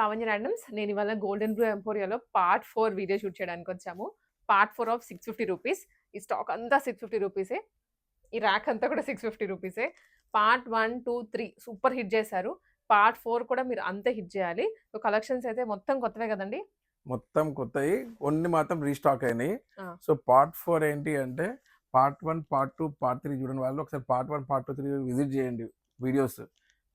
Lavanya randoms నేను ఇవాళ Golden Blue ఎంపోరియాలో పార్ట్ ఫోర్ వీడియో షూట్ చేయడానికి వచ్చాము. Part four of six fifty rupees ఈ స్టాక్ అంతా సిక్స్ ఫిఫ్టీ రూపీసే ఈ ర్యాక్ అంతా కూడా సిక్స్ ఫిఫ్టీ రూపీసే part one two three super hit చేశారు. పార్ట్ ఫోర్ కూడా మీరు అంతే హిట్ చేయాలి. సో కలెక్షన్స్ అయితే మొత్తం కొత్తవే కదండి? మొత్తం కొత్తవి కొన్ని మాత్రం రీస్టాక్ అయినాయి. సో పార్ట్ ఫోర్ ఏంటి అంటే part one part two part three చూడని వాళ్ళు. ఒకసారి part one part two three visit చేయండి వీడియోస్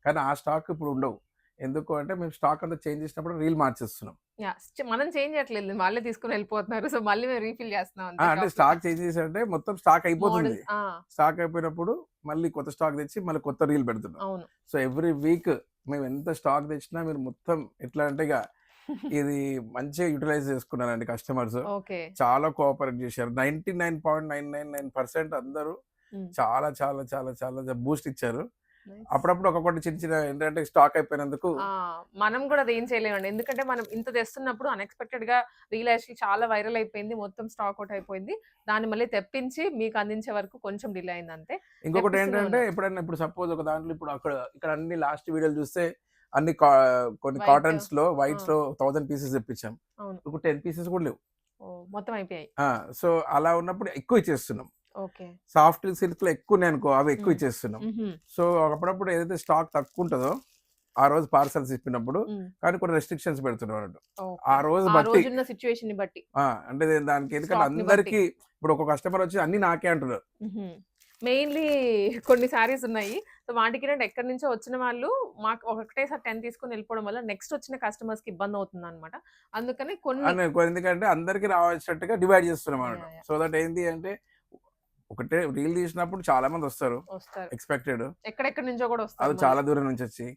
కానీ ఆ స్టాక్ ఇప్పుడు ఉండవు. ఎందుకు అంటే మేము స్టాక్ అంతా చేంజ్ చేసినప్పుడు రీల్ మార్చేస్తున్నాం. మనం చేంజ్ చేయట్లేదు వాళ్ళే తీసుకుని వెళ్ళిపోతున్నారు సో మళ్ళీ మేము రీఫిల్ చేస్తున్నాం అంటే స్టాక్ చేంజ్ చేసారంటే మొత్తం స్టాక్ అయిపోతుంది. స్టాక్ అయిపోయినప్పుడు మళ్ళీ కొత్త స్టాక్ తెచ్చి మళ్ళీ కొత్త రీల్ పెడుతున్నాం. సో ఎవ్రీ వీక్ మేము ఎంత స్టాక్ తెచ్చినా మీరు మొత్తం ఎట్లా అంటే ఇక ఇది మంచిగా యూటిలైజ్ చేసుకున్నారండి కస్టమర్స్. చాలా కోఆపరేట్ చేశారు. Ninety nine point nine nine nine percent అందరూ. చాలా చాలా చాలా చాలా బూస్ట్ ఇచ్చారు. అప్పుడప్పుడు ఒక్కొక్కటి చిన్న చిన్న ఏంటంటే స్టాక్ అయిపోయినందుకు మనం కూడా అది ఏం చేయలేమండి ఎందుకంటే మనం ఇంత తెస్తున్నప్పుడు అన్ఎక్స్పెక్టెడ్గా యాక్చువల్లీ చాలా వైరల్ అయిపోయింది మొత్తం స్టాక్ అవుట్ అయిపోయింది దాన్ని మళ్ళీ తెప్పించి మీకు అందించే వరకు కొంచెం డిలే అయింది అంతే ఇంకొకటి ఏంటంటే. ఎప్పుడైనా ఇప్పుడు సపోజ్ ఒక దాంట్లో ఇప్పుడు అక్కడ ఇక్కడ అన్ని లాస్ట్ వీడియోలు చూస్తే అన్ని కొన్ని. కాటన్స్లో వైట్స్. లో థౌసండ్ పీసెస్ తెప్పించాం. ఇప్పుడు టెన్ పీసెస్ కూడా లేవు మొత్తం అయిపోయాయి సో అలా ఉన్నప్పుడు ఎక్కువ ఇచ్చేస్తున్నాం సాఫ్ట్ సిల్క్లో ఎక్కువ నేను అనుకో అవి ఎక్కువ. ఇచ్చేస్తున్నాం. సో అప్పుడప్పుడు ఏదైతే స్టాక్ తక్కువ ఉంటుందో ఆ రోజు పార్సల్స్ ఇప్పినప్పుడు. కానీ కొన్ని రెస్ట్రిక్షన్స్ పెడుతున్నాం అన్నట్టు ఓకే. ఆ రోజు బట్టి బట్టి అంటే దానికి ఎందుకంటే అందరికి ఇప్పుడు ఒక కస్టమర్ వచ్చి అన్ని నాకే అంటున్నారు మెయిన్లీ కొన్ని శారీస్ ఉన్నాయి సో వాటికి ఏంటంటే ఎక్కడి నుంచో వచ్చిన వాళ్ళు మాకు ఒకటేసారి టెన్ తీసుకుని వెళ్ళిపోవడం వల్ల నెక్స్ట్ వచ్చిన కస్టమర్స్కి ఇబ్బంది అవుతుంది అనమాట అందుకని కొన్ని ఎందుకంటే అందరికి రావాల్సినట్టుగా డివైడ్ చేస్తున్నాం yeah. సో దట్ ఏంటి అంటే ఒకటే రీల్ తీసినప్పుడు చాలా మంది వస్తారు. వస్తారు. ఎక్స్పెక్టెడ్. ఎక్కడెక్కడి నుంచో కూడా అది వస్తారు చాలా దూరం నుంచి వచ్చి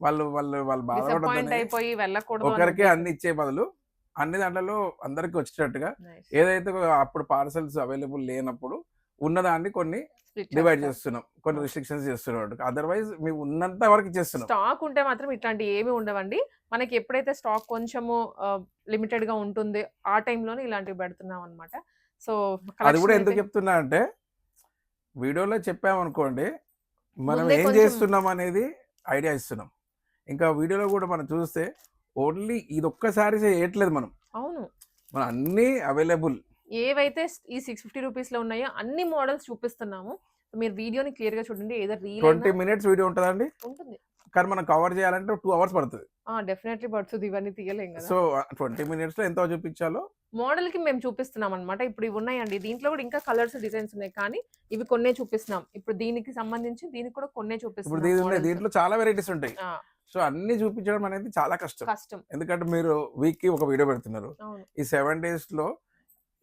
వాళ్ళు వాళ్ళు వాళ్ళు అయిపోయి వెళ్ళకూడదు ఒకరికి. అన్ని ఇచ్చే బదులు అన్ని దాంట్లో అందరికి వచ్చేటట్టుగా. ఏదైతే అప్పుడు పార్సల్స్ అవైలబుల్ లేనప్పుడు ఉన్నదాన్ని కొన్ని డివైడ్. చేస్తున్నాం. కొన్ని. రిస్ట్రిక్షన్స్ చేస్తున్నాం అదర్వైజ్ మేము ఉన్నంత వరకు ఇచ్చేస్తున్నాం స్టాక్ ఉంటే మాత్రం ఇట్లాంటి ఏమి ఉండవండి. మనకి ఎప్పుడైతే స్టాక్ కొంచెము లిమిటెడ్గా ఉంటుంది ఆ టైంలోనే ఇలాంటివి పెడుతున్నాం అనమాట సో అది కూడా ఎందుకు చెప్తున్నా అంటే వీడియోలో చెప్పామనుకోండి మనం ఏం చేస్తున్నాం అనేది ఐడియా ఇస్తున్నాం. ఇంకా వీడియోలో కూడా మనం చూస్తే ఓన్లీ ఇది ఒక్కసారి చేయట్లేదు మనం. అవును. మనం అన్నీ అవైలబుల్. ఏవైతే ఈ సిక్స్ ఫిఫ్టీ రూపీస్లో ఉన్నాయో అన్ని మోడల్స్ చూపిస్తున్నాము. మీరు వీడియోని క్లియర్గా చూడండి ఏదో రీల్ ట్వంటీ మినిట్స్ వీడియో ఉంటుందండి ఉంటుంది. కానీ మనం కవర్ చేయాలంటే టూ అవర్స్ పడుతుంది. డెఫినెట్లీ పడుతుంది. ఇవన్నీ తీయలేం కదా. సో ట్వంటీ మినిట్స్లో ఎంత చూపించాలో మోడల్కి మేము చూపిస్తున్నాం అనమాట ఇప్పుడు ఇవి ఉన్నాయండి. దీంట్లో కూడా ఇంకా కలర్స్ డిజైన్స్ ఉన్నాయి. కానీ ఇవి కొన్నే చూపిస్తున్నాం. ఇప్పుడు దీనికి సంబంధించి దీనికి కూడా కొన్నే ఇప్పుడు చూపిస్తున్నాం ఉన్నాయి. దీంట్లో చాలా వెరైటీస్ ఉంటాయి. ఆ, సో అన్ని చూపించడం అనేది చాలా కష్టం. కష్టం. ఎందుకంటే మీరు వీక్కి ఒక వీడియో పెడుతున్నారు. అవును. ఈ సెవెన్ డేస్లో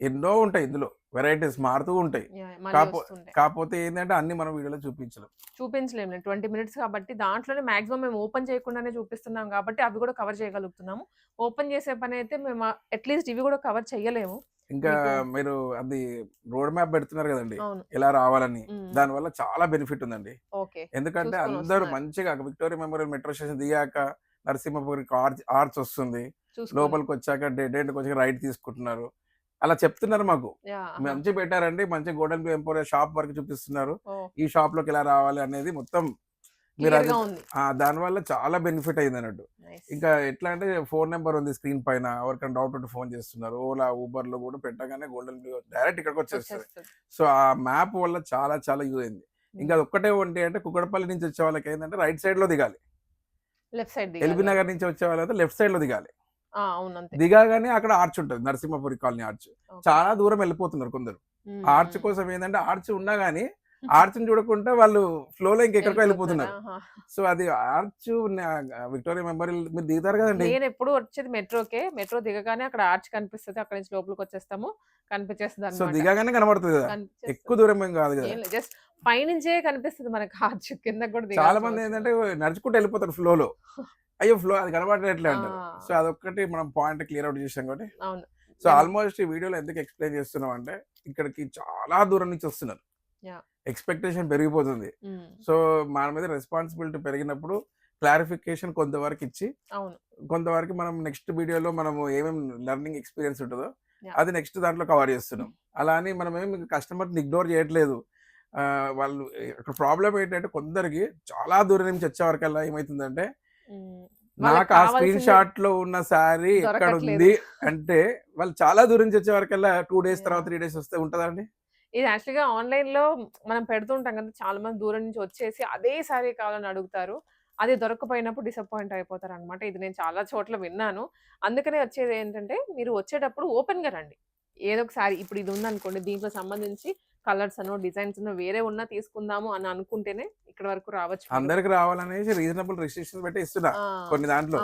ఎన్నో ఉంటాయి ఇందులో. వెరైటీస్ మారుతూ ఉంటాయి. యా, మళ్ళీ కాపో- వస్తుండే కాకపోతే ఏంటంటే అన్ని మనం వీడియోలో చూపించలేం. చూపించలేము ట్వంటీ మినిట్స్ కాబట్టి దాంట్లోనే మాక్సిమం మేము ఓపెన్ చేయకుండానే చూపిస్తున్నాం కాబట్టి అవి కూడా కవర్ చేయగలుగుతున్నాము. ఓపెన్ చేసే పని అయితే మేము అట్లీస్ట్ ఇవి కూడా కవర్ చేయలేము. ఇంకా మీరు అది రోడ్ మ్యాప్ పెడుతున్నారు కదండి. ఎలా రావాలని. దాని వల్ల చాలా బెనిఫిట్ ఉందండి. ఎందుకంటే అందరూ. మంచిగా విక్టోరియా మెమోరియల్ మెట్రో స్టేషన్ దిగాక నరసింహపురికి ఆర్చ్ ఆర్చ్ వస్తుంది. లోపలికి వచ్చాక డెడ్ వచ్చాక రైట్ తీసుకుంటున్నారు. అలా చెప్తున్నారు మాకు. మంచి పెట్టారండి. మంచి గోల్డెన్ ఎంపోరియా షాప్ వరకు చూపిస్తున్నారు. ఈ షాప్లోకి ఎలా రావాలి అనేది మొత్తం మీరు అది దానివల్ల చాలా బెనిఫిట్ అయింది అన్నట్టు. ఇంకా ఎట్లా అంటే ఫోన్ నెంబర్ ఉంది స్క్రీన్ పైన ఎవరికైనా డౌట్ ఉంటే ఫోన్ చేస్తున్నారు ఓలా ఊబర్లో కూడా పెట్టగానే గోల్డెన్ బ్లూ డైరెక్ట్ ఇక్కడికి వచ్చేస్తుంది. సో ఆ మ్యాప్ వల్ల చాలా చాలా యూజ్ అయింది. ఇంకా అది ఒక్కటే ఉంటే అంటే కుక్కడపల్లి నుంచి వచ్చే వాళ్ళకి ఏంటంటే రైట్ సైడ్లో దిగాలి. లెఫ్ట్ సైడ్ ఎల్బీ నగర్ నుంచి వచ్చే వాళ్ళైతే లెఫ్ట్ సైడ్లో దిగాలి దిగాగానే అక్కడ ఆర్చ్ ఉంటుంది నరసింహపురి కాలనీ ఆర్చ్. చాలా దూరం వెళ్ళిపోతున్నారు కొందరు. ఆర్చ్. కోసం ఏంటంటే ఆర్చ్ ఉన్నా గానీ ఆర్చ్ చూడకుండా వాళ్ళు ఫ్లో లో ఇంకెక్కడికో వెళ్ళిపోతున్నారు. సో అది ఆర్చ్ విక్టోరియా మెమోరియల్ మీరు దిగుతారు కదండి. నేను ఎప్పుడు వచ్చేది మెట్రోకే. మెట్రో దిగగానే అక్కడ ఆర్చ్ కనిపిస్తుంది. అక్కడ నుంచి లోపలికి వచ్చేస్తాము. కనిపించేస్తుంది సో దిగాగానే కనబడుతుంది కదా. ఎక్కువ దూరం ఏం కాదు కదా. జస్ట్ పైనుంచే కనిపిస్తుంది మనకి ఆర్చ్. కింద కూడా చాలా మంది ఏంటంటే నడుచుకుంటూ వెళ్ళిపోతారు ఫ్లో లో అయ్యో ఫ్లో అది కనబడట్లే అంటారు. సో అదొక్కటి మనం పాయింట్ క్లియర్ అవుట్ చేసాం కాబట్టి. అవును. సో. ఆల్మోస్ట్ ఈ వీడియోలో ఎందుకు ఎక్స్ప్లెయిన్ చేస్తున్నాం అంటే ఇక్కడికి చాలా దూరం నుంచి వస్తున్నారు. ఎక్స్పెక్టేషన్ పెరిగిపోతుంది. సో మన మీద రెస్పాన్సిబిలిటీ పెరిగినప్పుడు క్లారిఫికేషన్ కొంతవరకు ఇచ్చి కొంతవరకు మనం నెక్స్ట్ వీడియోలో మనము ఏమేమి లెర్నింగ్ ఎక్స్పీరియన్స్ ఉంటుందో. అది నెక్స్ట్ దాంట్లో కవర్ చేస్తున్నాం. అలా అని మనం ఏమి కస్టమర్ని ఇగ్నోర్ చేయట్లేదు. వాళ్ళు ఇక్కడ ప్రాబ్లం ఏంటంటే కొందరికి చాలా దూరం నుంచి వచ్చే వరకల్లా ఏమవుతుందంటే వాళ్ళకి నాకు ఆ స్క్రీన్ షాట్లో ఉన్న శారీ ఎక్కడ. ఉంది అంటే వాళ్ళు చాలా దూరం నుంచి వచ్చే వరకల్లా టూ డేస్ తర్వాత. త్రీ డేస్ వస్తే ఉంటదండి ఇది యాక్చువల్‌గా ఆన్‌లైన్‌లో మనం పెడుతుంటాం కదా! చాలా మంది దూరం నుంచి వచ్చేసి అదే శారీ కావాలని అడుగుతారు. అది దొరక్కపోయినప్పుడు డిసప్పాయింట్ అయిపోతారనమాట. ఇది నేను చాలా చోట్ల విన్నాను. అందుకనే వచ్చేదేంటంటే మీరు వచ్చేటప్పుడు ఓపెన్‌గా రండి. ఏదో ఒక శారీ ఇప్పుడు ఇది ఉందనుకోండి దీంట్లో సంబంధించి కలర్స్ అనో, డిజైన్స్ అనో వేరే ఉన్నా తీసుకుందాము అని అనుకుంటేనే ఇక్కడి వరకు రావచ్చు. అందరికి రావాలనేసి రీజనబుల్ రిస్ట్రిక్షన్స్ పెట్టి ఇస్తున్నా! కొన్ని దాంట్లో.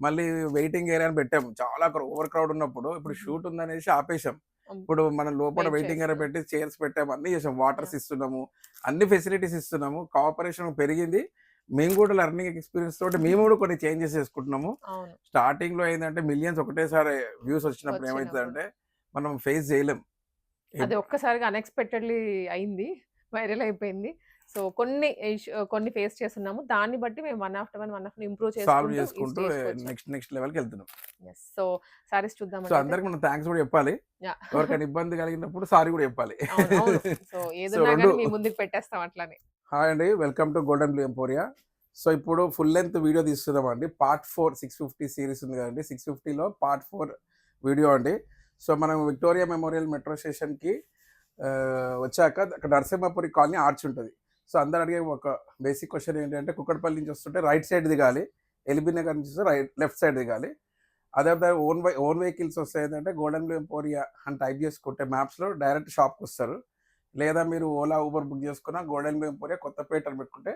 మళ్ళీ వెయిటింగ్ ఏరియా అని పెట్టాం చాలా ఓవర్ క్రౌడ్ ఉన్నప్పుడు ఇప్పుడు. షూట్ ఉందనేసి ఆపేశాం. ఇప్పుడు మనం లోపల వెయిట్ వెయిటింగ్ చేస్తున్నాం. పెట్టి చైర్స్ పెట్టాము అన్ని చేసాం వాటర్స్! ఇస్తున్నాము అన్ని ఫెసిలిటీస్ ఇస్తున్నాము కోఆపరేషన్ పెరిగింది మేము కూడా లెర్నింగ్ ఎక్స్పీరియన్స్ తోటి మేము కూడా కొన్ని చేంజెస్ చేసుకుంటున్నాము. స్టార్టింగ్లో ఏంటంటే మిలియన్స్ ఒకటేసారి వ్యూస్ వచ్చినప్పుడు వచ్చినప్పుడు. ఏమవుతుందంటే మనం ఫేస్ చేయలేం అది ఒక్కసారిగా అన్‌ఎక్స్‌పెక్టెడ్‌లీ అయింది. వైరల్ అయిపోయింది. సో కొన్ని కొన్ని ఫేస్ చేస్తున్నాము. దాన్ని బట్టి మేము one after one, one after improve solve చేసుకుంటూ. నెక్స్ట్ నెక్స్ట్ లెవెల్కి వెళ్తున్నాం యెస్. సో సారీస్ సో చూద్దామండి అయితే. అందరికి మనం థ్యాంక్స్ కూడా చెప్పాలి! ఎవరికైనా ఇబ్బంది కలిగినప్పుడు సారీ కూడా చెప్పాలి. సో సో రెండు గాని మీ ముందుకు పెట్టేస్తాం అట్లనే. హాయ్ అండి welcome to Golden Blue Emporia so ఇప్పుడు full length video తీస్తున్నామండి part four six fifty series ఉంది కదండి సిక్స్ ఫిఫ్టీలో పార్ట్ ఫోర్ వీడియో అండి సో మనం విక్టోరియా మెమోరియల్ మెట్రో స్టేషన్కి వచ్చాక అక్కడ నరసింహపురి కాలనీ ఆర్చ్ ఉంటుంది సో అందరు అడిగే ఒక బేసిక్ క్వశ్చన్ ఏంటంటే కుక్కడపల్లి నుంచి వస్తుంటే రైట్ సైడ్ దిగాలి. ఎల్బీ నగర్ నుంచి వస్తే రైట్ లెఫ్ట్ సైడ్ దిగాలి. అదే ఓన్ వై ఓన్ వెహికల్స్ వస్తే ఏంటంటే గోల్డెన్ బ్లూ ఎంపోరియా అని టైప్ చేసుకుంటే మ్యాప్స్లో డైరెక్ట్ షాప్కి వస్తారు. లేదా మీరు ఓలా ఊబర్ బుక్ చేసుకున్న గోల్డెన్ బ్లూ ఎంపోరియా కొత్తపేట అని పెట్టుకుంటే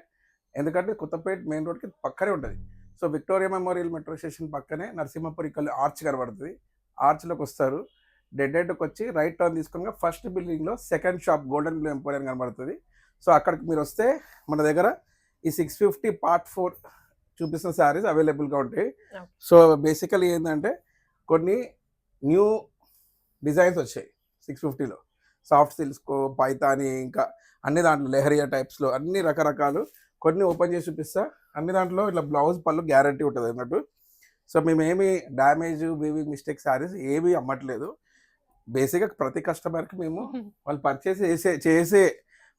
ఎందుకంటే కొత్తపేట మెయిన్ రోడ్కి పక్కనే ఉంటుంది. So Victoria Memorial metro station పక్కనే నరసింహపురి కళ్ళు ఆర్చ్ కనబడుతుంది. ఆర్చ్లోకి వస్తారు. డెడ్ ఎండ్కి వచ్చి రైట్ టర్న్ తీసుకుని ఫస్ట్ బిల్డింగ్లో second shop Golden Blue Emporia కనబడుతుంది. సో అక్కడికి మీరు వస్తే మన దగ్గర ఈ సిక్స్ ఫిఫ్టీ పార్ట్ ఫోర్ చూపిస్తున్న శారీస్ అవైలబుల్గా ఉంటాయి. సో బేసికలీ ఏంటంటే కొన్ని న్యూ డిజైన్స్ వచ్చాయి సిక్స్ ఫిఫ్టీలో సాఫ్ట్ సిల్క్స్ పైతాని ఇంకా అన్ని దాంట్లో లెహరియా టైప్స్లో అన్ని రకరకాలు కొన్ని ఓపెన్ చేసి చూపిస్తా. అన్ని దాంట్లో ఇట్లా బ్లౌజ్ పళ్ళు గ్యారంటీ ఉంటుంది అన్నట్టు. సో మేము ఏమి డ్యామేజ్ వీవింగ్ మిస్టేక్ శారీస్ ఏమీ అమ్మట్లేదు. బేసిక్గా ప్రతి కస్టమర్కి మేము వాళ్ళు పర్చేస్ చేసే చేసే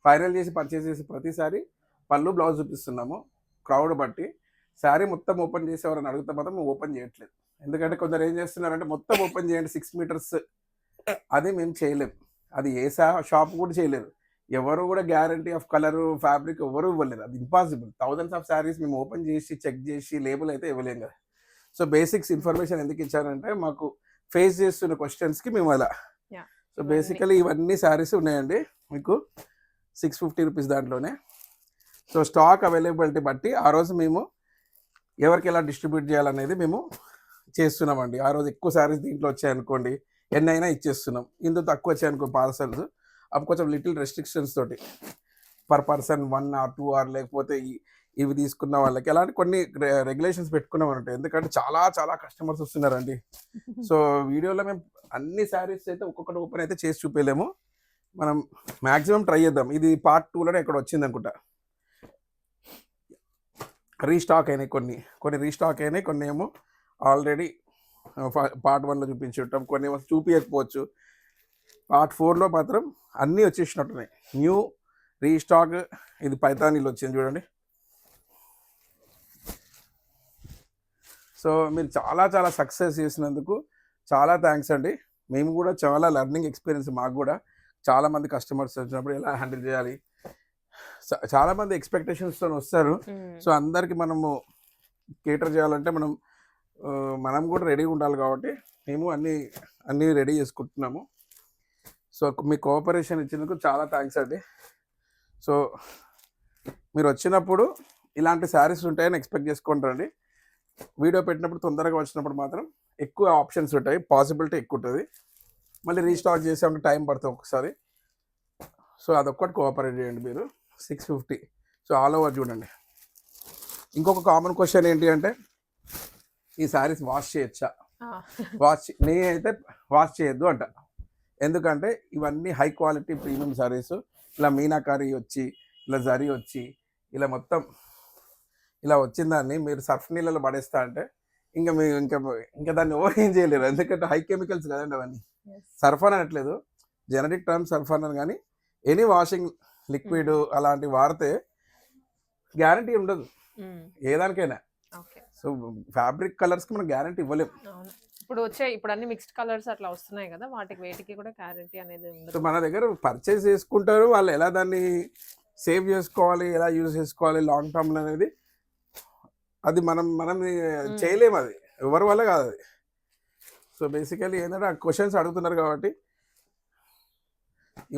ఫైనల్ చేసి పర్చేస్ చేసే ప్రతిసారి పళ్ళు బ్లౌజ్ చూపిస్తున్నాము. క్రౌడ్ బట్టి. శారీ మొత్తం ఓపెన్ చేసేవారని అడిగితే మాత్రం మేము ఓపెన్ చేయట్లేదు. ఎందుకంటే కొందరు ఏం చేస్తున్నారంటే మొత్తం ఓపెన్ చేయండి సిక్స్ మీటర్స్ అది మేము చేయలేం. అది ఏ షాప్ కూడా చేయలేరు ఎవరు కూడా గ్యారంటీ ఆఫ్ కలర్ ఫ్యాబ్రిక్ ఎవరు ఇవ్వలేరు అది ఇంపాసిబుల్ థౌజండ్స్ ఆఫ్ శారీస్ మేము ఓపెన్ చేసి చెక్ చేసి లేబుల్ అయితే ఇవ్వలేం కదా. సో బేసిక్స్ ఇన్ఫర్మేషన్ ఎందుకు ఇచ్చారంటే మాకు ఫేస్ చేస్తున్న క్వశ్చన్స్కి మేము అలా. సో. బేసికలీ ఇవన్నీ శారీస్ ఉన్నాయండి. మీకు సిక్స్ ఫిఫ్టీ రూపీస్ దాంట్లోనే. సో స్టాక్ అవైలబిలిటీ బట్టి ఆ రోజు మేము ఎవరికి ఎలా డిస్ట్రిబ్యూట్ చేయాలనేది మేము చేస్తున్నామండి. ఆ రోజు ఎక్కువ శారీస్ దీంట్లో వచ్చాయనుకోండి ఎన్ని అయినా ఇచ్చేస్తున్నాం. ఇందులో తక్కువ వచ్చాయనుకో పార్సల్స్. అప్పుడు కొంచెం లిటిల్ రెస్ట్రిక్షన్స్ తోటి per person one or two or లేకపోతే ఇవి తీసుకున్న వాళ్ళకి అలాంటి కొన్ని రెగ్యులేషన్స్ పెట్టుకున్నాం ఉంటాయి ఎందుకంటే చాలా చాలా కస్టమర్స్ వస్తున్నారండి. సో వీడియోలో మేము అన్ని శారీస్ అయితే ఒక్కొక్కటి ఓపెన్ అయితే చేసి చూపించలేము మనం మ్యాక్సిమం ట్రై చేద్దాం. ఇది పార్ట్ టూలోనే ఇక్కడ వచ్చింది అనుకుంటా. రీస్టాక్ అయినాయి కొన్ని. కొన్ని రీస్టాక్ అయినాయి కొన్ని ఏమో ఆల్రెడీ పార్ట్ వన్లో చూపించుంటాం. కొన్ని ఏమో చూపించకపోవచ్చు పార్ట్ ఫోర్లో మాత్రం అన్నీ వచ్చేసినట్టున్నాయి. న్యూ రీస్టాక్ ఇది పైతానీలు వచ్చింది చూడండి. సో మీరు చాలా చాలా సక్సెస్ చేసినందుకు చాలా థ్యాంక్స్ అండి. మేము కూడా చాలా లెర్నింగ్ ఎక్స్పీరియన్స్ మాకు కూడా. చాలా మంది కస్టమర్స్ వచ్చినప్పుడు ఎలా హ్యాండిల్ చేయాలి? చా- చాలా మంది ఎక్స్పెక్టేషన్స్తో వస్తారు. హ్మ్. సో అందరికి మనము కేటర్ చేయాలంటే మనం మనం కూడా రెడీగా ఉండాలి కాబట్టి మేము అన్ని అన్నీ రెడీ చేసుకుంటున్నాము. సో మీ కోఆపరేషన్ ఇచ్చినందుకు చాలా థ్యాంక్స్ అండి. సో మీరు వచ్చినప్పుడు ఇలాంటి శారీస్ ఉంటాయని ఎక్స్పెక్ట్ చేసుకుంటారండి వీడియో పెట్టినప్పుడు తొందరగా వచ్చినప్పుడు మాత్రం ఎక్కువ ఆప్షన్స్ ఉంటాయి. పాసిబిలిటీ ఎక్కువ ఉంటుంది. మళ్ళీ రీస్టాక్ చేసే టైం పడుతుంది ఒకసారి. సో అదొక్కటి కోఆపరేట్ చేయండి మీరు. Six fifty so all over చూడండి. ఇంకొక కామన్ క్వశ్చన్ ఏంటి అంటే ఈ శారీస్ వాష్ చేయొచ్చా! వాష్ నేనైతే వాష్ చేయొద్దు అంట. ఎందుకంటే ఇవన్నీ హై క్వాలిటీ ప్రీమియం శారీస్ ఇలా మీనాకారి వచ్చి ఇలా జరీ వచ్చి ఇలా మొత్తం ఇలా వచ్చిన దాన్ని మీరు సర్ఫ్ నీళ్ళలో పడేస్తా అంటే ఇంకా మీరు ఇంకా ఇంకా దాన్ని ఓవర్ ఏం చేయలేరు. ఎందుకంటే హై కెమికల్స్ కదండి అవన్నీ. యెస్. సర్ఫ్ అని అనట్లేదు. జెనరిక్ టర్మ్ సర్ఫ్ అన్నాను కానీ ఎనీ వాషింగ్ లిక్విడ్ అలాంటివి వాడితే గ్యారంటీ ఉండదు. హ్మ్. ఏ దానికైనా ఓకే. సో ఫ్యాబ్రిక్ కలర్స్కి మనం గ్యారంటీ ఇవ్వలేం. అవును. ఇప్పుడు వచ్చే ఇప్పుడు అన్ని మిక్స్డ్ కలర్స్ అట్లా వస్తున్నాయి కదా వాటికి వేటికి కూడా గ్యారంటీ అనేది సో ఉండదు మన దగ్గర పర్చేస్ చేసుకుంటారు. వాళ్ళు ఎలా దాన్ని సేవ్ చేసుకోవాలి ఎలా యూజ్ చేసుకోవాలి లాంగ్ టర్మ్లో అనేది అది మనం మనం చేయలేము అది. ఎవరి వల్ల కాదు అది. సో బేసికలీ ఏంటంటే ఆ క్వశ్చన్స్ అడుగుతున్నారు కాబట్టి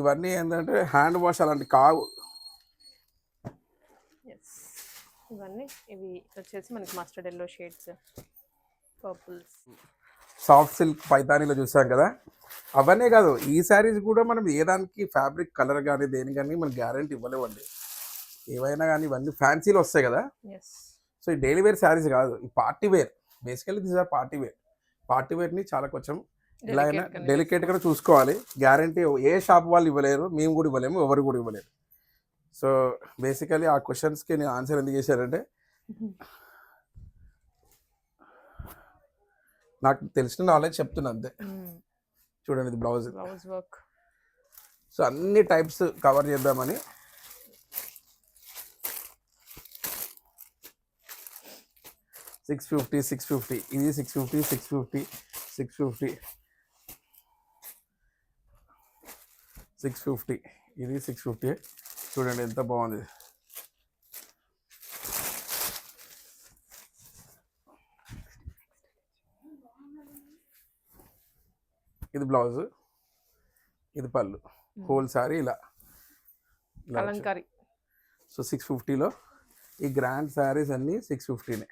ఇవన్నీ ఏంటంటే హ్యాండ్ వాష్ అలాంటి కావు. ఇవన్నీ ఇవి వచ్చేసి మనకి mustard yellow shades purples soft silk పైతానీలో చూసాం కదా. అవన్నీ కాదు ఈ శారీస్ కూడా మనం ఏ దానికి ఫ్యాబ్రిక్ కలర్ కానీ దేని కానీ మనం గ్యారంటీ ఇవ్వలేవండి. ఏవైనా కానీ ఇవన్నీ ఫ్యాన్సీలో వస్తాయి కదా. సో ఈ డైలీ వేర్ శారీస్ కాదు ఈ party wear basically this are party wear party వేర్ని చాలా కొంచెం ఇలా అయినా డెలికేట్గా చూసుకోవాలి. గ్యారంటీ ఏ షాప్ వాళ్ళు ఇవ్వలేరు మేము కూడా ఇవ్వలేము ఎవరు కూడా ఇవ్వలేరు. సో బేసికలీ ఆ క్వశ్చన్స్కి నేను ఆన్సర్ ఎందుకు చేశానంటే నాకు తెలిసిన నాలెడ్జ్ చెప్తున్నా అంతే. చూడండి ఇది బ్లౌజ్ బ్లౌజ్ వర్క్ సో అన్ని టైప్స్ కవర్ చేద్దామని సిక్స్ ఫిఫ్టీ సిక్స్ ఫిఫ్టీ. ఇది six fifty six fifty six fifty. Six fifty. ఇది సిక్స్ ఫిఫ్టీ. చూడండి ఎంత బాగుంది. ఇది బ్లౌజ్. ఇది పళ్ళు. హోల్ సారీ ఇలా. కలంకారీ. సో సిక్స్ ఫిఫ్టీలో ఈ గ్రాండ్ శారీస్ అన్నీ సిక్స్ ఫిఫ్టీనే.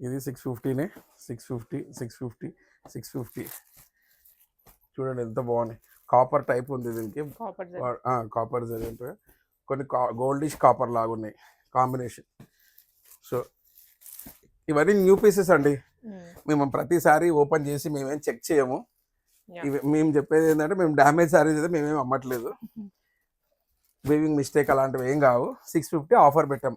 ఇది six ఫిఫ్టీనే six fifty six fifty six fifty చూడండి ఎంత బాగున్నాయి. కాపర్ టైప్ ఉంది దీనికి. కాపర్ అంటే కొన్ని గోల్డిష్ కాపర్ లాగా ఉన్నాయి. కాంబినేషన్ సో ఇవన్నీ న్యూ పీసెస్ అండి. మేము ప్రతిసారి ఓపెన్ చేసి మేమేం చెక్ చేయము. ఇవి మేము చెప్పేది ఏంటంటే మేము డ్యామేజ్ సారీస్ అయితే మేమేం అమ్మట్లేదు. వీవింగ్ మిస్టేక్ అలాంటివి ఏం కావు. సిక్స్ ఫిఫ్టీ ఆఫర్ పెట్టాం.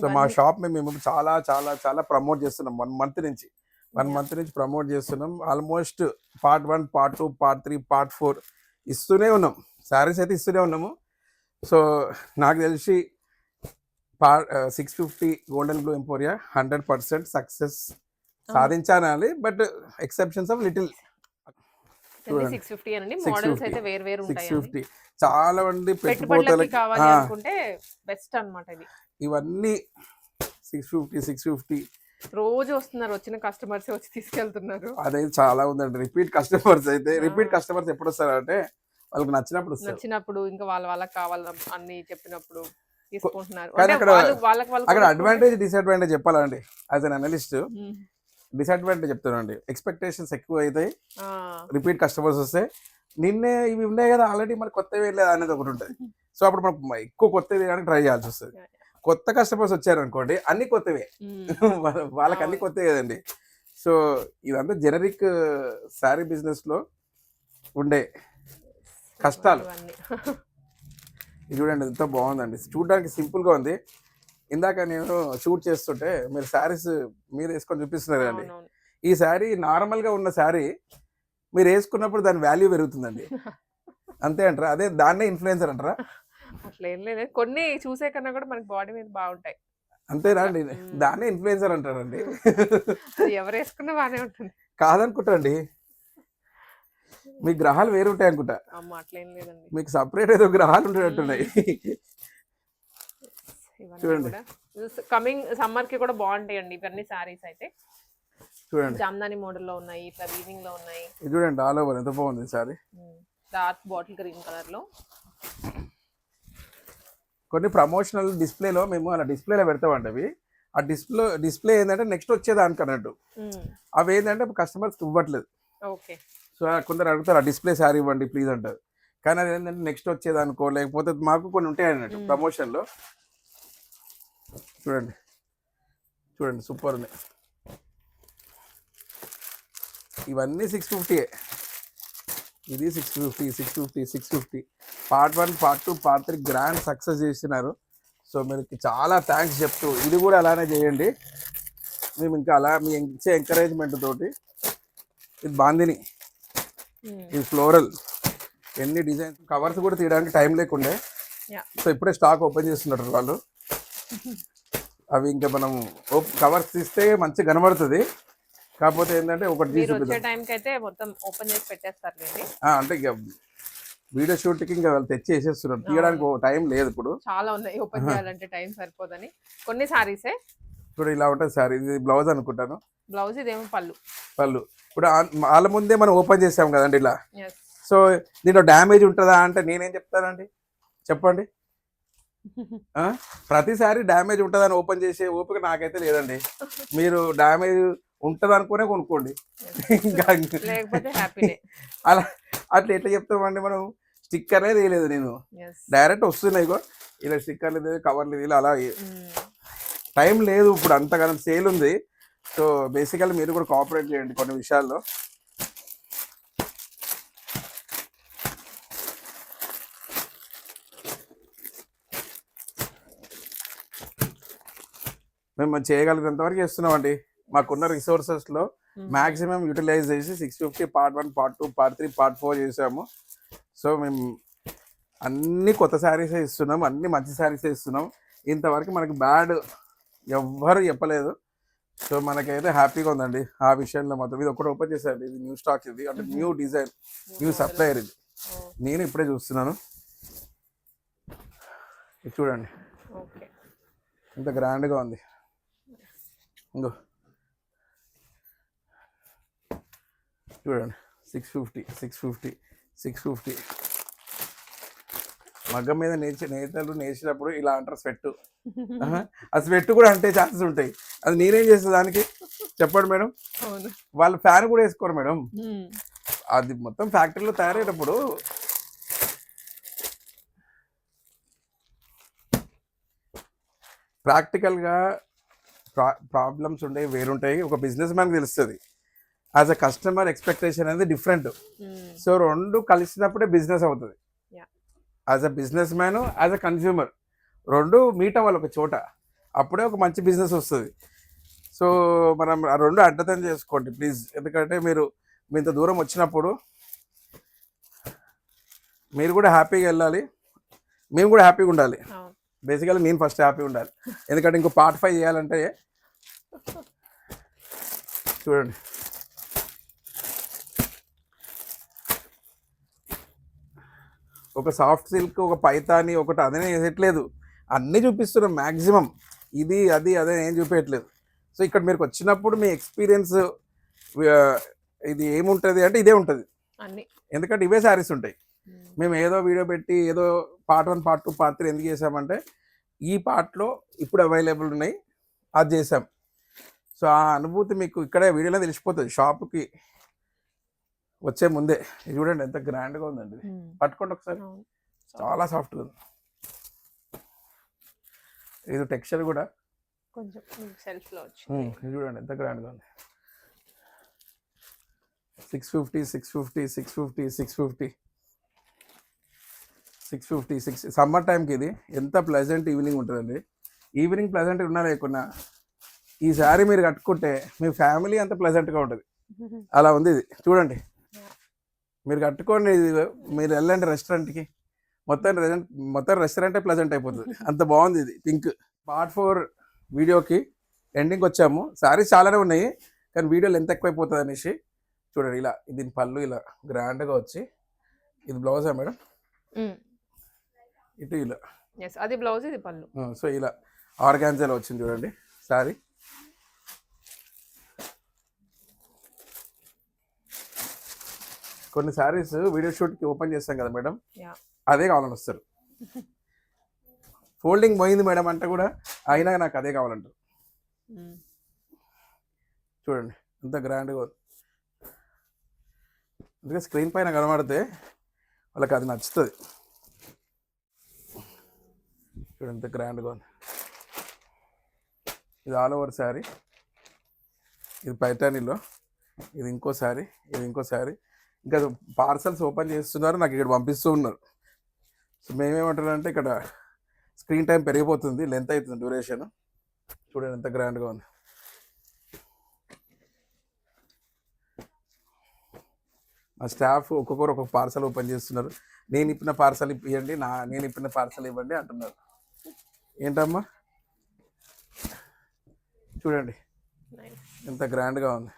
సో మా షాప్ మేము మేము చాలా చాలా చాలా ప్రమోట్ చేస్తున్నాం. వన్ మంత్ నుంచి. వన్. మంత్ నుంచి ప్రమోట్ చేస్తున్నాం. Almost part one part two part three part four ఇస్తూనే ఉన్నాం. శారీస్ అయితే ఇస్తూనే ఉన్నాము. సో నాకు తెలిసి పా six fifty Golden Blue Emporia hundred percent success సాధించాలి. But exceptions of little. Six fifty అనండి. 650. మోడల్స్ అయితే వేరు వేరు ఉంటాయి ఫిఫ్టీ చాలా మంది పెట్టుబడులకి కావాలి అనుకుంటే బెస్ట్ అన్నమాట ఇది. ఇవన్నీ సిక్స్ ఫిఫ్టీ సిక్స్ ఫిఫ్టీ రోజు వస్తున్నారు వచ్చిన కస్టమర్స్ వచ్చి తీసుకెళ్తున్నారు. అదే చాలా ఉందండి. రిపీట్ కస్టమర్స్ అయితే. రిపీట్ కస్టమర్స్ ఎప్పుడు వస్తారంటే వాళ్ళకి నచ్చినప్పుడు వస్తారు. నచ్చినప్పుడు ఇంకా వాళ్ళ వాళ్ళకి కావాలి అన్ని చెప్పినప్పుడు తీసుకుంటున్నారు. అంటే అక్కడ- అడ్వాంటేజ్ డిసడ్వాంటేజ్ చెప్పాలండి. As an analyst. డిసడ్వాంటేజ్ చెప్తానండి ఎక్స్పెక్టేషన్స్ ఎక్కువ అవుతాయి రిపీట్ కస్టమర్స్ వస్తే నిన్నే ఇవి ఉన్నాయి కదా ఆల్రెడీ మరి కొత్తవి వెళ్ళలేదు అనేది ఒకటి ఉంటుంది. సో అప్పుడు మనం ఎక్కువ కొత్తవి వేయడానికి ట్రై చేయాల్సి వస్తుంది. కొత్త కస్టమర్స్ వచ్చారు అనుకోండి అన్ని కొత్తవే. వాళ్ళకి అన్ని అవును. కొత్త కదండి. సో ఇదంతా జెనరిక్ శారీ బిజినెస్లో ఉండే కష్టాలు. ఇది చూడండి ఎంత బాగుందండి. చూడడానికి సింపుల్గా ఉంది. ఇందాక నేను షూట్ చేస్తుంటే మీరు శారీస్ మీరు వేసుకొని చూపిస్తున్నారు కదండి. అవునవును. ఈ శారీ నార్మల్గా ఉన్న శారీ మీరు వేసుకున్నప్పుడు దాని వాల్యూ పెరుగుతుందండి. అంతే అంటారా? అదే దాన్నే ఇన్ఫ్లుయెన్సర్ అంటారా? అట్లా ఏం లేదు. కొన్ని చూసే కన్నా కూడా మనకి బాడీ మీద బాగుంటాయి. అంతేనా అండి. దాన్నే ఇన్ఫ్లుయెన్సర్ అంటారండి. ఎవరు వేసుకున్నా బాగానే ఉంటుంది. కాదనుకుంటండి మీ గ్రహాలు వేరు ఉంటాయి అనుకుంటా అట్లా ఏం లేదండి. మీకు సపరేట్ ఏదో గ్రహాలు ఉండేటట్టున్నాయి. చూడండి. కమింగ్ సమ్మర్కి కూడా బాగుంటాయండి ఇవన్నీ సారీస్ అయితే. చూడండి. జామ్దాని మోడల్లో ఉన్నాయి ఇట్లా వీవింగ్లో ఉన్నాయి. ఇది చూడండి ఆల్ ఓవర్ ఎంత బాగుంది సారీ డార్క్ బాటిల్ గ్రీన్ కలర్లో. కొన్ని ప్రమోషనల్ డిస్ప్లేలో మేము అలా డిస్ప్లేలో పెడతామండి అవి. ఆ డిస్ప్లే డిస్ప్లే ఏంటంటే నెక్స్ట్ వచ్చేదానికి అన్నట్టు. అవి ఏంటంటే కస్టమర్స్కి ఇవ్వట్లేదు. ఓకే సో కొందరు అడుగుతారు ఆ డిస్ప్లే శారీ ఇవ్వండి ప్లీజ్ అంటారు. కానీ అది ఏంటంటే నెక్స్ట్ వచ్చేదనుకో లేకపోతే మాకు కొన్ని ఉంటాయి అన్నట్టు. ప్రమోషన్లో చూడండి. చూడండి సూపర్ ఉన్నాయి ఇవన్నీ సిక్స్ ఫిఫ్టీయే ఇది six fifty six fifty six fifty part one part two part three grand success చేస్తున్నారు సో మీకు చాలా థ్యాంక్స్ చెప్తూ ఇది కూడా అలానే చేయండి. మేము ఇంకా అలా మీ ఇచ్చే ఎంకరేజ్మెంట్ తోటి ఇది బాందిని. ఇది ఫ్లోరల్ ఎన్ని డిజైన్ కవర్స్ కూడా తీయడానికి టైం లేకుండే. సో ఇప్పుడే స్టాక్ ఓపెన్ చేస్తున్నారు వాళ్ళు. అవి ఇంకా మనం కవర్స్ తీస్తే మంచిగా కనబడుతుంది. కాకపోతే ఏంటంటే ఒకటి తీసి. టైంకి అయితే మొత్తం ఓపెన్ చేసి పెట్టేస్తారులేండి. ఆ, అంటే ఇక వీడియో షూట్కి ఇంకా వాళ్ళు తెచ్చి వేసేస్తున్నారు తీయడానికి టైం లేదు ఇప్పుడు. చాలా ఉన్నాయి ఓపెన్ చేయాలంటే టైం సరిపోదని. కొన్ని సారీసే. ఇప్పుడు ఇలా ఉంటుంది సార్. ఇది బ్లౌజ్ అనుకుంటాను. బ్లౌజ్ ఇదేమో పళ్ళు. వాళ్ళు ఇప్పుడు వాళ్ళ ముందే మనం ఓపెన్ చేసాం కదండి ఇలా. సో దీంట్లో డ్యామేజ్ ఉంటుందా అంటే నేనేం చెప్తానండి? చెప్పండి? ప్రతిసారి డ్యామేజ్ ఉంటుందని ఓపెన్ చేసే ఓపిక నాకైతే లేదండి. మీరు డ్యామేజ్ ఉంటుంది అనుకునే కొనుక్కోండి అలా అట్లా ఎట్లా చెప్తామండి మనం? స్టిక్కర్ అనేది వేయలేదు నేను. డైరెక్ట్ వస్తున్నాయి ఇలా స్టిక్కర్లు ఇది కవర్లు ఇది అలా టైం లేదు ఇప్పుడు అంతగానం సేల్ ఉంది. సో బేసికల్లీ మీరు కూడా కోఆపరేట్ చేయండి కొన్ని విషయాల్లో. మేము చేయగలిగినంత వరకు చేస్తున్నామండి మాకున్న రిసోర్సెస్లో మ్యాక్సిమం యూటిలైజ్ చేసి six fifty part one part two part three part four చేసాము. సో మేము అన్ని కొత్త శారీసే ఇస్తున్నాం అన్ని మంచి శారీసే ఇస్తున్నాం. ఇంతవరకు మనకి బ్యాడ్ ఎవ్వరు చెప్పలేదు. సో మనకైతే హ్యాపీగా ఉందండి. ఆ విషయంలో మొత్తం ఇది ఒకటి ఓపెన్ చేశారు ఇది న్యూ స్టాక్ ఇది అంటే న్యూ డిజైన్ న్యూ సప్లయర్ ఇది. నేను ఇప్పుడే చూస్తున్నాను. చూడండి. ఇంత గ్రాండ్గా ఉంది. ఇంకో. చూడండి six fifty six fifty six fifty మగ్గం మీద నేర్చి నేతలు నేర్చినప్పుడు ఇలా అంటారు స్వెట్ ఆ స్వెట్ కూడా అంటే ఛాన్సెస్ ఉంటాయి. అది నేనేం చేస్తా దానికి? చెప్పండి మేడం. వాళ్ళు ఫ్యాన్ కూడా వేసుకోరు మేడం. అది మొత్తం ఫ్యాక్టరీలో తయారయ్యేటప్పుడు ప్రాక్టికల్గా ప్రా ప్రాబ్లమ్స్ ఉండే వేరుంటాయి ఒక బిజినెస్ మ్యాన్కి తెలుస్తుంది. యాజ్ అ కస్టమర్ ఎక్స్పెక్టేషన్ అనేది డిఫరెంట్. సో రెండు కలిసినప్పుడే బిజినెస్ అవుతుంది. As a business man as a consumer రెండు మీట్ అవ్వాలి ఒక చోట. అప్పుడే ఒక మంచి బిజినెస్ వస్తుంది. సో మనం ఆ రెండు అడ్డతం చేసుకోండి ప్లీజ్ ఎందుకంటే మీరు మీ ఇంత దూరం వచ్చినప్పుడు మీరు కూడా హ్యాపీగా వెళ్ళాలి. మేము కూడా హ్యాపీగా ఉండాలి. బేసికల్లీ నేను ఫస్ట్ హ్యాపీ ఉండాలి. ఎందుకంటే ఇంకో పార్ట్ ఫైవ్ చేయాలంటే చూడండి. ఒక సాఫ్ట్ సిల్క్ ఒక పైతాని ఒకటి అదే వేయట్లేదు అన్నీ చూపిస్తున్నాం మ్యాక్సిమం ఇది అది అదే ఏం చూపించట్లేదు సో ఇక్కడ మీరు వచ్చినప్పుడు మీ ఎక్స్పీరియన్స్ ఇది ఏముంటుంది అంటే ఇదే ఉంటుంది. అన్ని. ఎందుకంటే ఇవే శారీస్ ఉంటాయి. మ్మ్. మేము ఏదో వీడియో పెట్టి ఏదో part one part two part three ఎందుకు చేసామంటే ఈ పార్ట్లో ఇప్పుడు అవైలబుల్ ఉన్నాయి అది చేసాం సో ఆ అనుభూతి మీకు ఇక్కడే వీడియోలో తెలిసిపోతుంది షాప్కి వచ్చే ముందే. ఇది చూడండి ఎంత గ్రాండ్గా ఉందండి. పట్టుకోండి ఒకసారి. చాలా సాఫ్ట్గా ఉంది. ఇది టెక్స్చర్ కూడా. కొంచెం సెల్ఫ్లో వచ్చి ఉమ్, ఇది చూడండి ఎంత గ్రాండ్గా ఉంది. Six fifty six fifty six fifty six fifty. Six fifty six summer టైంకి ఇది ఎంత ప్లెజెంట్ ఈవినింగ్ ఉంటుందండి. ఈవినింగ్ ప్లెజెంట్ ఉన్నా లేకున్నా ఈ శారీ మీరు కట్టుకుంటే మీ ఫ్యామిలీ అంత ప్లెజెంట్గా ఉంటుంది. అలా ఉంది ఇది. చూడండి. మీరు కట్టుకోండి ఇది మీరు వెళ్ళండి రెస్టారెంట్కి. మొత్తం రెస్టారెంట్ మొత్తం రెస్టారెంటే ప్లెజెంట్ అయిపోతుంది. అంత బాగుంది ఇది. పింక్ పార్ట్ ఫోర్ వీడియోకి ఎండింగ్ వచ్చాము. శారీస్ చాలానే ఉన్నాయి కానీ వీడియోలు ఎంత ఎక్కువైపోతుంది అనేసి చూడండి ఇలా దీని పళ్ళు ఇలా గ్రాండ్గా వచ్చి ఇది బ్లౌజా మేడం? ఇటు ఇలా. ఎస్ అది బ్లౌజ్ ఇది పళ్ళు. సో ఇలా ఆర్గాన్జాలో వచ్చింది చూడండి సారీ కొన్ని సారీస్ వీడియో షూట్కి ఓపెన్ చేస్తాం కదా మేడం? అదే కావాలని వస్తారు. ఫోల్డింగ్ పోయింది మేడం అంటే కూడా అయినా నాకు అదే కావాలంటారు. చూడండి ఎంత గ్రాండ్గా అందుకే స్క్రీన్ పైన కనబడితే వాళ్ళకి అది నచ్చుతుంది. ఇక్కడ ఎంత గ్రాండ్గా ఉంది. ఇది ఆల్ ఓవర్ శారీ. ఇది పైటానీలో ఇది ఇంకో శారీ. ఇది ఇంకో శారీ. ఇంకా పార్సల్స్ ఓపెన్ చేస్తున్నారు. నాకు ఇక్కడ పంపిస్తూ ఉన్నారు. సో మేమేమంటారంటే ఇక్కడ స్క్రీన్ టైం పెరిగిపోతుంది. లెంత్ అవుతుంది డ్యూరేషన్. చూడండి ఎంత గ్రాండ్గా ఉంది. మా స్టాఫ్ ఒక్కొక్కరు ఒక్కొక్క పార్సల్ ఓపెన్ చేస్తున్నారు. నేను ఇప్పిన పార్సల్ ఇవ్వండి నా నేను ఇప్పిన పార్సల్ ఇవ్వండి అంటున్నారు. ఏంటమ్మా? చూడండి. ఎంత గ్రాండ్గా ఉంది.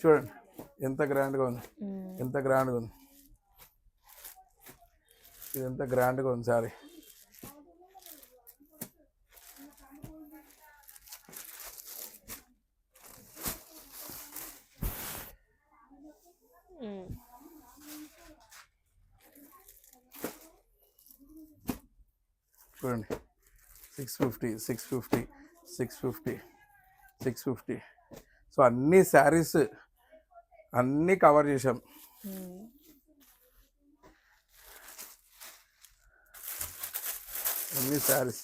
చూడండి. ఎంత గ్రాండ్గా ఉంది. ఎంత గ్రాండ్గా ఉంది. ఇది ఎంత గ్రాండ్గా ఉంది సారీ. చూడండి. Six fifty six fifty six fifty six fifty so అన్ని శారీస్ అన్నీ కవర్ చేసాం అన్ని శారీస్.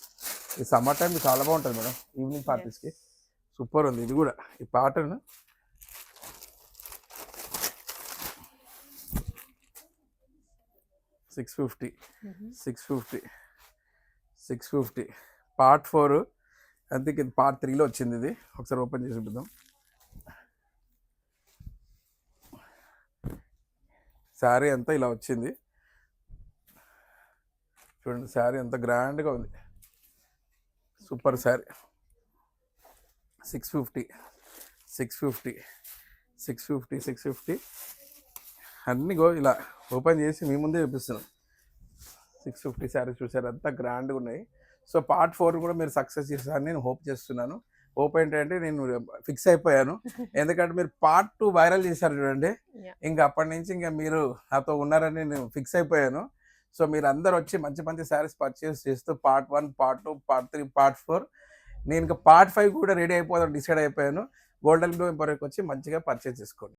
ఈ సమ్మర్ టైం చాలా బాగుంటుంది మేడం ఈవినింగ్ పార్టీస్కి. సూపర్ ఉంది ఇది కూడా. ఈ pattern six fifty six fifty six fifty. Part four. అంతే ఇది పార్ట్ త్రీలో వచ్చింది ఇది. ఒకసారి ఓపెన్ చేసి చూపిద్దాం. శారీ అంతా ఇలా వచ్చింది. చూడండి శారీ ఎంత గ్రాండ్గా ఉంది. Super sari. Six fifty. Six fifty. Six fifty six fifty. అన్నీ గో ఇలా ఓపెన్ చేసి మీ ముందే చూపిస్తున్నాం. సిక్స్ ఫిఫ్టీ శారీస్ చూసారు అంతా గ్రాండ్గా ఉన్నాయి. సో పార్ట్ ఫోర్ కూడా మీరు సక్సెస్ చేస్తారని నేను హోప్ చేస్తున్నాను. హోప్ ఏంటంటే నేను ఫిక్స్ అయిపోయాను. ఎందుకంటే మీరు పార్ట్ టూ వైరల్ చేశారు చూడండి. ఇంకా అప్పటి నుంచి ఇంకా మీరు నాతో ఉన్నారని నేను ఫిక్స్ అయిపోయాను. సో మీరు అందరు వచ్చి మంచి మంచి శారీస్ పర్చేస్ చేస్తూ part one part two part three part four. నేను ఇంకా పార్ట్ ఫైవ్ కూడా రెడీ అయిపోదాం డిసైడ్ అయిపోయాను. గోల్డెన్ గ్లో ఎంపవర్కి వచ్చి మంచిగా పర్చేస్ చేసుకోండి.